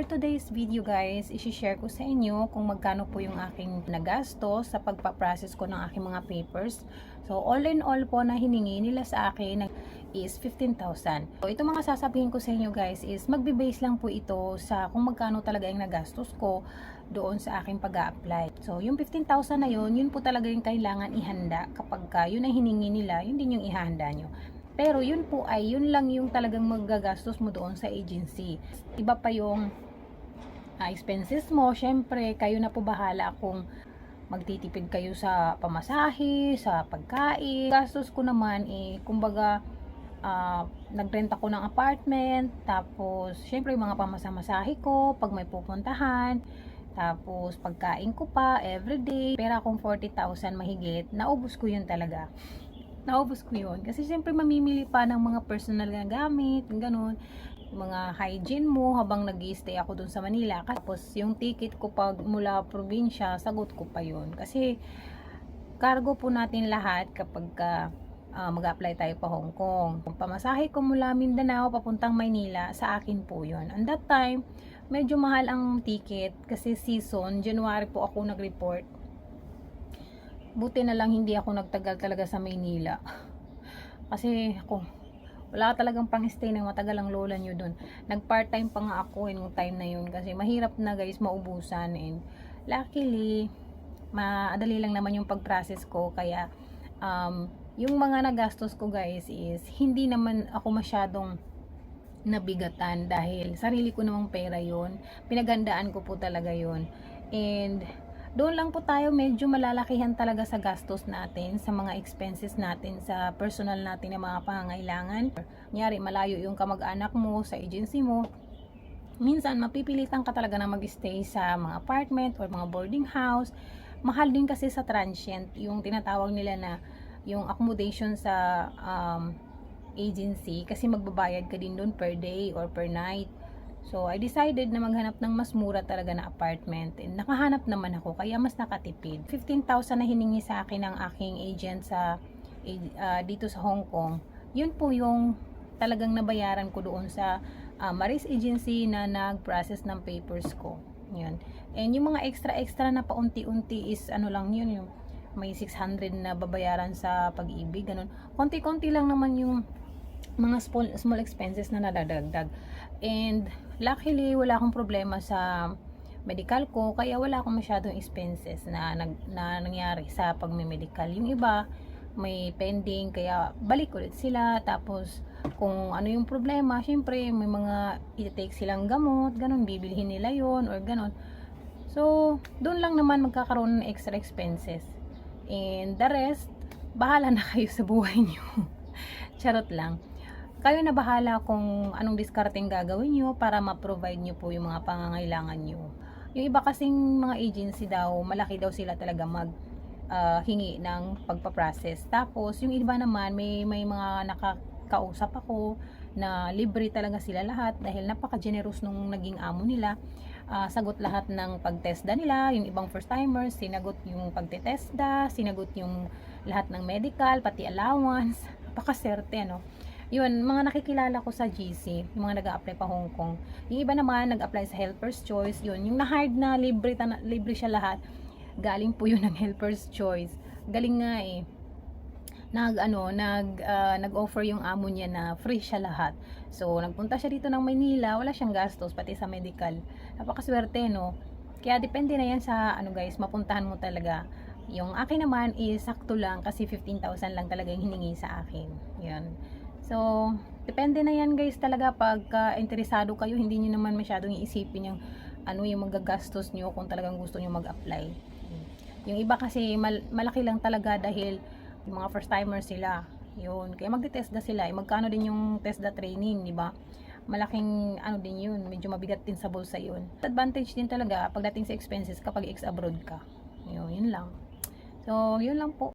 for today's video guys, isi-share ko sa inyo kung magkano po yung aking nagasto sa pagpa-process ko ng aking mga papers. So all in all po na hiningi nila sa akin is 15,000. So ito mga sasabihin ko sa inyo guys is magbe-base lang po ito sa kung magkano talaga yung nagastos ko doon sa aking pag apply So yung 15,000 na yun, yun po talaga yung kailangan ihanda kapag ka yun ang hiningi nila, yun din yung ihanda nyo. Pero yun po ay yun lang yung talagang magagastos mo doon sa agency. Iba pa yung ah, expenses mo. Syempre, kayo na po bahala kung magtitipid kayo sa pamasahe, sa pagkain. Gastos ko naman eh, kumbaga ah, nagrent ako ng apartment, tapos syempre yung mga pamasamasahe ko, pag may pupuntahan, tapos pagkain ko pa everyday, pera akong 40,000 mahigit, naubos ko yun talaga naubos ko yun. Kasi siyempre mamimili pa ng mga personal na gamit, ganun. Mga hygiene mo habang nag stay ako dun sa Manila. Tapos yung ticket ko pag mula probinsya, sagot ko pa yun. Kasi cargo po natin lahat kapag ka, ah, mag-apply tayo pa Hong Kong. Kung pamasahe ko mula Mindanao papuntang Maynila, sa akin po yun. And that time, medyo mahal ang ticket kasi season, January po ako nag-report buti na lang hindi ako nagtagal talaga sa Maynila. Kasi ako wala talagang pang stay ng matagal ang lola nyo dun. Nag part time pa nga ako eh, nung time na yun. Kasi mahirap na guys maubusan. And luckily maadali lang naman yung pag process ko. Kaya um, yung mga nagastos ko guys is hindi naman ako masyadong nabigatan dahil sarili ko namang pera yon pinagandaan ko po talaga yon and doon lang po tayo medyo malalakihan talaga sa gastos natin, sa mga expenses natin, sa personal natin na mga pangangailangan. Nyari, malayo yung kamag-anak mo sa agency mo. Minsan, mapipilitan ka talaga na mag-stay sa mga apartment or mga boarding house. Mahal din kasi sa transient, yung tinatawag nila na yung accommodation sa um, agency kasi magbabayad ka din doon per day or per night. So, I decided na maghanap ng mas mura talaga na apartment. And nakahanap naman ako, kaya mas nakatipid. 15,000 na hiningi sa akin ng aking agent sa uh, dito sa Hong Kong. Yun po yung talagang nabayaran ko doon sa uh, Maris Agency na nag-process ng papers ko. Yun. And yung mga extra-extra na paunti-unti is ano lang yun, yung may 600 na babayaran sa pag-ibig, ganun. Konti-konti lang naman yung mga small, small expenses na nadadagdag. And luckily, wala akong problema sa medical ko, kaya wala akong masyadong expenses na, na, na nangyari sa pagme-medical. Yung iba, may pending, kaya balik ulit sila. Tapos, kung ano yung problema, syempre, may mga i-take silang gamot, ganun, bibilhin nila yon or ganun. So, doon lang naman magkakaroon ng extra expenses. And the rest, bahala na kayo sa buhay nyo. Charot lang kayo na bahala kung anong discarding gagawin nyo para ma-provide nyo po yung mga pangangailangan nyo. Yung iba kasing mga agency daw, malaki daw sila talaga mag uh, hingi ng pagpa-process. Tapos, yung iba naman, may, may mga nakakausap ako na libre talaga sila lahat dahil napaka-generous nung naging amo nila. Uh, sagot lahat ng pag-testa nila, yung ibang first-timers, sinagot yung pagtetesta, sinagot yung lahat ng medical, pati allowance. Napakaserte, no? Yun, mga nakikilala ko sa GC, yung mga nag-a-apply pa Hong Kong. Yung iba naman, nag-apply sa Helper's Choice, yun, yung na-hard na libre, ta, libre siya lahat, galing po yun ng Helper's Choice. Galing nga eh. Nag, ano, nag, uh, nag-offer yung amo niya na free siya lahat. So, nagpunta siya dito ng Maynila, wala siyang gastos, pati sa medical. Napakaswerte, no? Kaya depende na yan sa, ano guys, mapuntahan mo talaga. Yung akin naman is sakto lang kasi 15,000 lang talaga yung hiningi sa akin. Yan. So, depende na yan guys talaga pag uh, interesado kayo, hindi niyo naman masyadong iisipin yung ano yung magagastos niyo kung talagang gusto niyo mag-apply. Yung iba kasi mal malaki lang talaga dahil yung mga first timers sila. Yun, kaya magte-test na sila. Eh, magkano din yung test da training, di ba? Malaking ano din yun, medyo mabigat din sa bulsa yun. Advantage din talaga pagdating sa expenses kapag ex-abroad ka. Yun, yun lang. So, yun lang po.